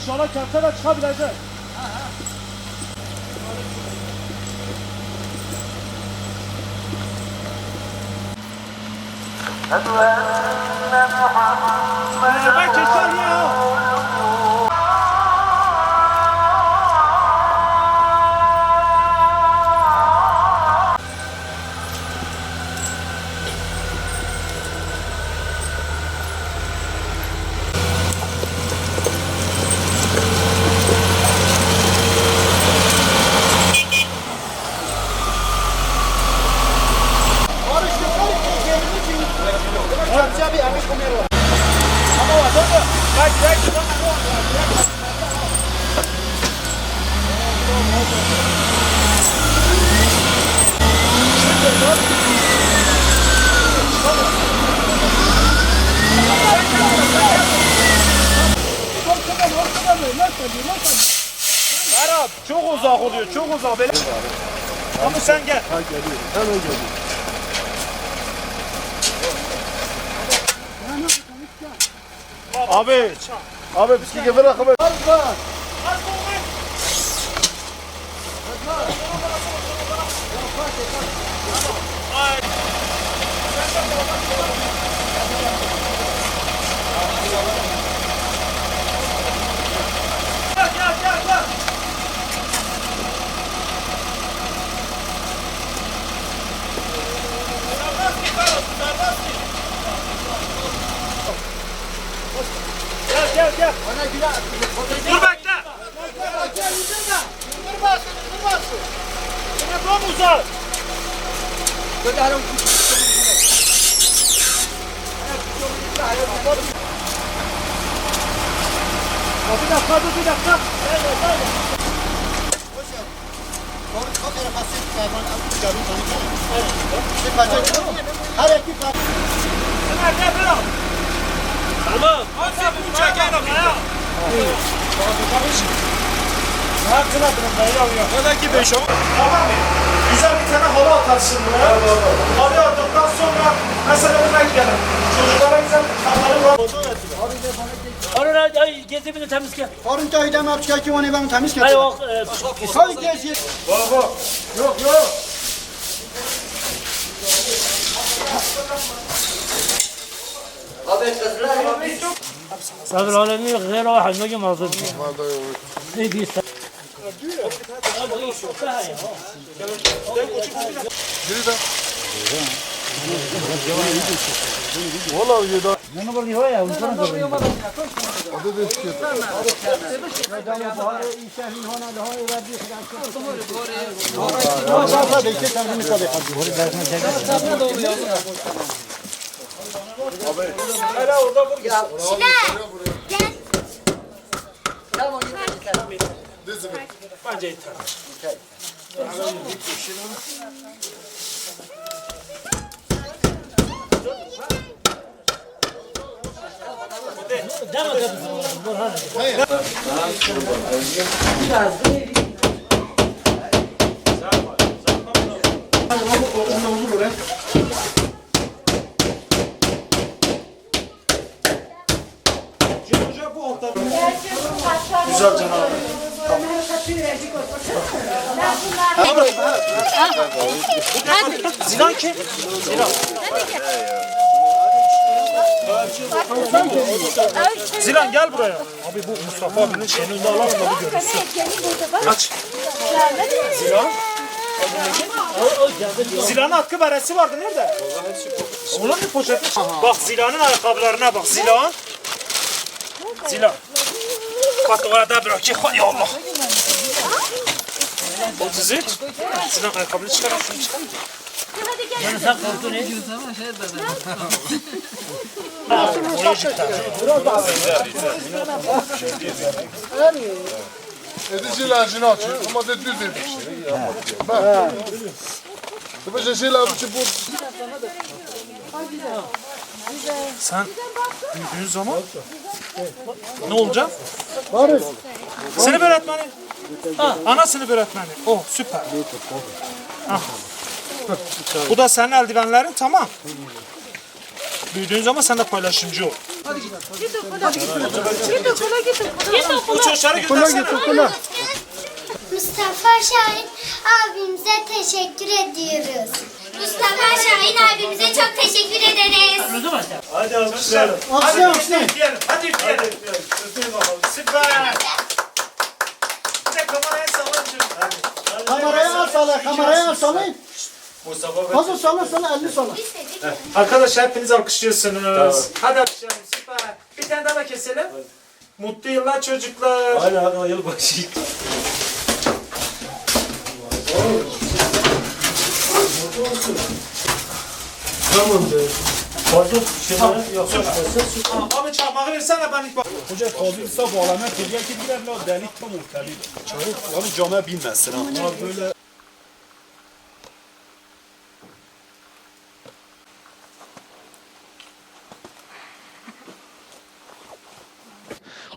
İnşallah kente de çıkabilecek. Arabayı keser ya. Arap çok uzak oluyor, çok uzak. Böyle... Ama sen gel. Ha geliyor. Hemen geliyor. Abi. Abi bisiklet bırak abi. Gel gel gel gel. Gel gel gel. Dur bekle. Yine domuzlar. Ya Bir dakika dur bir dakika. Gel gel gel. Ömer gel bir al. Tamam. Hadi bu çeker ya. Ne yaptın adını böyle oluyor? Öndeki beş o. Tamam mı? Güzel bir tane halı atarsın buraya. Halı attıktan sonra mesela buna gidelim. Çocuklara güzel halı var. Onun ay gezi bir de temiz ki. Karın köyden apçıka ki onu ben temiz Ay getirdim. o e, Koy gezi. Bak bak. Yok yok. sabır alemi غير واحد ما جمع ضد اي دي Valla bir daha. انا برضي هوايه ونكون Adı da bisiklet. Hele orada vur gitsin. Bence yeter. Hoca bu hafta Güzel canım. Zilan kim? Zilan gel buraya. Abi bu Mustafa abinin şeyini alalım da bir görünsün. Aç. Zilan. Zilan'ın atkı beresi vardı nerede? Onun bir poşeti. Bak Zilan'ın ayakkabılarına bak Zilan. Zila. Kalk orada bırak. Çık ya Allah. 33. Zila ayakkabını çıkar. Şunu çıkar. Yani sen korktun ne diyorsun ama şey dedim. Oraya çıktı. Edici lajını açıyor ama de düz etmiş. Bak. Bu şey lajı bu. Sen büyüdüğün zaman ne olacak? Sınıf öğretmeni. Ha, ana sınıf öğretmeni. Oh süper. Ah. Bu da senin eldivenlerin tamam. Büyüdüğün zaman sen de paylaşımcı ol. Git okula. Git okula git okula. Git Bu okula. çocukları göndersene. Mustafa Şahin abimize teşekkür ediyoruz. Mustafa Şahin abimize çok teşekkür ederiz. Hadi alkışlayalım. Hadi üfleyelim. Hadi üfleyelim. Süper. Bir de kameraya salın çocuklar. Kameraya al salla, kameraya al sallayın. Fazla salla salla, elli. Arkadaşlar hepiniz alkışlıyorsunuz. Hadi alkışlayalım. Süper. Bir tane daha da keselim. Mutlu yıllar çocuklar. Hadi hadi yılbaşı. Tamamdır. Fazla şeyler yok. Aa, Abi çakmağı versene ben ilk bak. Hoca kaldıysa bağlama tezgah gidiler la delik tam ortalık. Çabuk yani cama binmesin ha. Ama böyle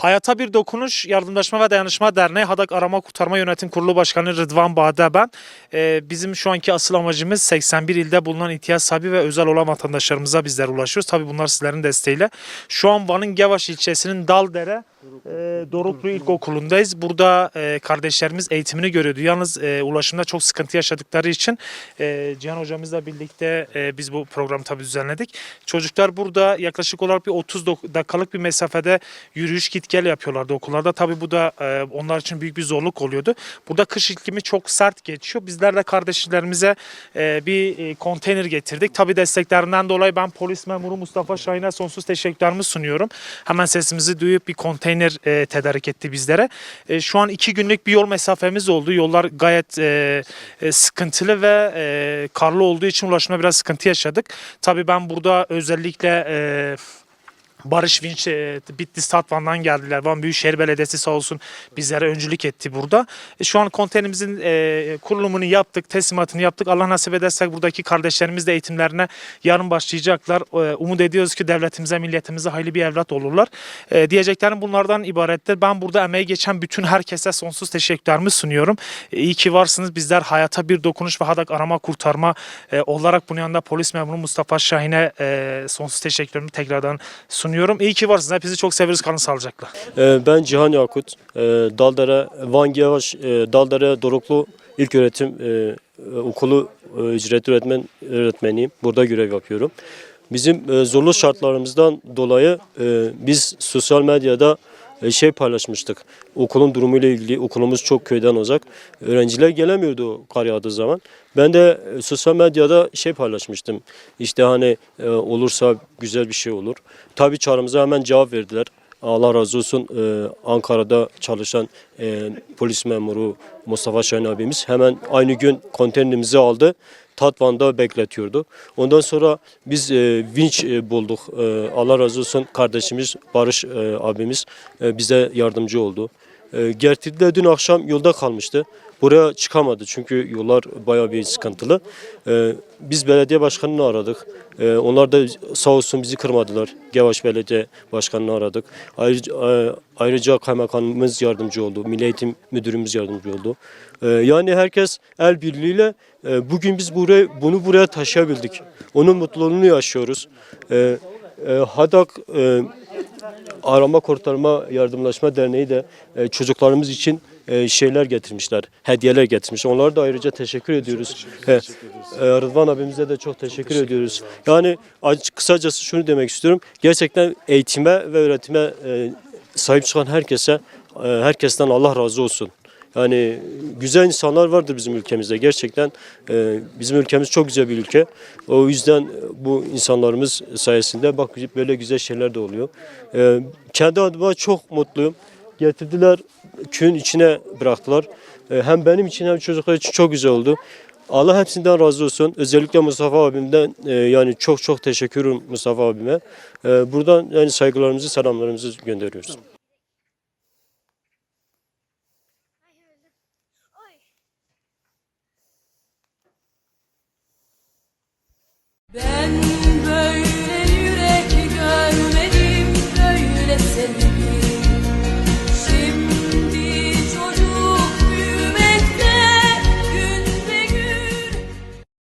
Hayata Bir Dokunuş Yardımlaşma ve Dayanışma Derneği Hadak Arama Kurtarma Yönetim Kurulu Başkanı Rıdvan Bade ben. Ee, bizim şu anki asıl amacımız 81 ilde bulunan ihtiyaç sahibi ve özel olan vatandaşlarımıza bizler ulaşıyoruz. Tabii bunlar sizlerin desteğiyle. Şu an Van'ın Gevaş ilçesinin Daldere e, Doruklu İlkokulu'ndayız. Burada e, kardeşlerimiz eğitimini görüyordu. Yalnız e, ulaşımda çok sıkıntı yaşadıkları için e, Cihan hocamızla birlikte e, biz bu programı tabii düzenledik. Çocuklar burada yaklaşık olarak bir 30 dok- dakikalık bir mesafede yürüyüş git gel yapıyorlardı okullarda. Tabii bu da e, onlar için büyük bir zorluk oluyordu. Burada kış iklimi çok sert geçiyor. Bizler de kardeşlerimize e, bir e, konteyner getirdik. Tabii desteklerinden dolayı ben polis memuru Mustafa Şahin'e sonsuz teşekkürlerimi sunuyorum. Hemen sesimizi duyup bir konteyner e, tedarik etti bizlere. E, şu an iki günlük bir yol mesafemiz oldu. Yollar gayet e, e, sıkıntılı ve e, karlı olduğu için ulaşma biraz sıkıntı yaşadık. Tabii ben burada özellikle e, Barış Vinç e, Bitlis Tatvan'dan geldiler. Van Büyükşehir Belediyesi sağ olsun bizlere öncülük etti burada. E, şu an konteynerimizin e, kurulumunu yaptık, teslimatını yaptık. Allah nasip ederse buradaki kardeşlerimiz de eğitimlerine yarın başlayacaklar. E, umut ediyoruz ki devletimize, milletimize hayırlı bir evlat olurlar. E, diyeceklerim bunlardan ibarettir. Ben burada emeği geçen bütün herkese sonsuz teşekkürlerimi sunuyorum. E, iyi ki varsınız. Bizler hayata bir dokunuş ve hadak arama kurtarma e, olarak bunun yanında polis memuru Mustafa Şahin'e e, sonsuz teşekkürlerimi tekrardan sunuyorum. İyi ki varsınız. Hepinizi çok severiz. Kalın sağlıcakla. Ee, Ben Cihan Yakut. Ee, Daldere, Van Gevaş, e, Daldere Doruklu İlköğretim e, e, Okulu e, ücretli öğretmen öğretmeniyim. Burada görev yapıyorum. Bizim e, zorlu şartlarımızdan dolayı e, biz sosyal medyada e, şey paylaşmıştık. Okulun durumuyla ilgili okulumuz çok köyden uzak. Öğrenciler gelemiyordu kar yağdığı zaman. Ben de e, sosyal medyada şey paylaşmıştım. İşte hani e, olursa güzel bir şey olur. Tabii çağrımıza hemen cevap verdiler. Allah razı olsun e, Ankara'da çalışan e, polis memuru Mustafa Şahin abimiz hemen aynı gün konteynerimizi aldı. Tatvan'da bekletiyordu. Ondan sonra biz e, vinç e, bulduk. E, Allah razı olsun kardeşimiz Barış e, abimiz e, bize yardımcı oldu. E, getirdiler dün akşam yolda kalmıştı. Buraya çıkamadı çünkü yollar bayağı bir sıkıntılı. E, biz belediye başkanını aradık. E, onlar da sağ olsun bizi kırmadılar. Gevaş Belediye Başkanı'nı aradık. Ayrıca, e, ayrıca kaymakamımız yardımcı oldu. Milli Eğitim Müdürümüz yardımcı oldu. E, yani herkes el birliğiyle e, bugün biz buraya bunu buraya taşıyabildik. Onun mutluluğunu yaşıyoruz. E, Hadak Arama Kurtarma Yardımlaşma Derneği de çocuklarımız için e, şeyler getirmişler, hediyeler getirmişler. Onlara da ayrıca teşekkür ediyoruz. He, e, Rıdvan abimize de çok teşekkür ediyoruz. Yani kısacası şunu demek istiyorum. Gerçekten eğitime ve öğretime e, sahip çıkan herkese, e, herkesten Allah razı olsun. Yani güzel insanlar vardır bizim ülkemizde. Gerçekten e, bizim ülkemiz çok güzel bir ülke. O yüzden bu insanlarımız sayesinde bak böyle güzel şeyler de oluyor. E, kendi adıma çok mutluyum. Getirdiler, köyün içine bıraktılar. E, hem benim için hem çocuklar için çok güzel oldu. Allah hepsinden razı olsun. Özellikle Mustafa abimden e, yani çok çok teşekkürüm Mustafa abime. E, buradan yani saygılarımızı, selamlarımızı gönderiyoruz.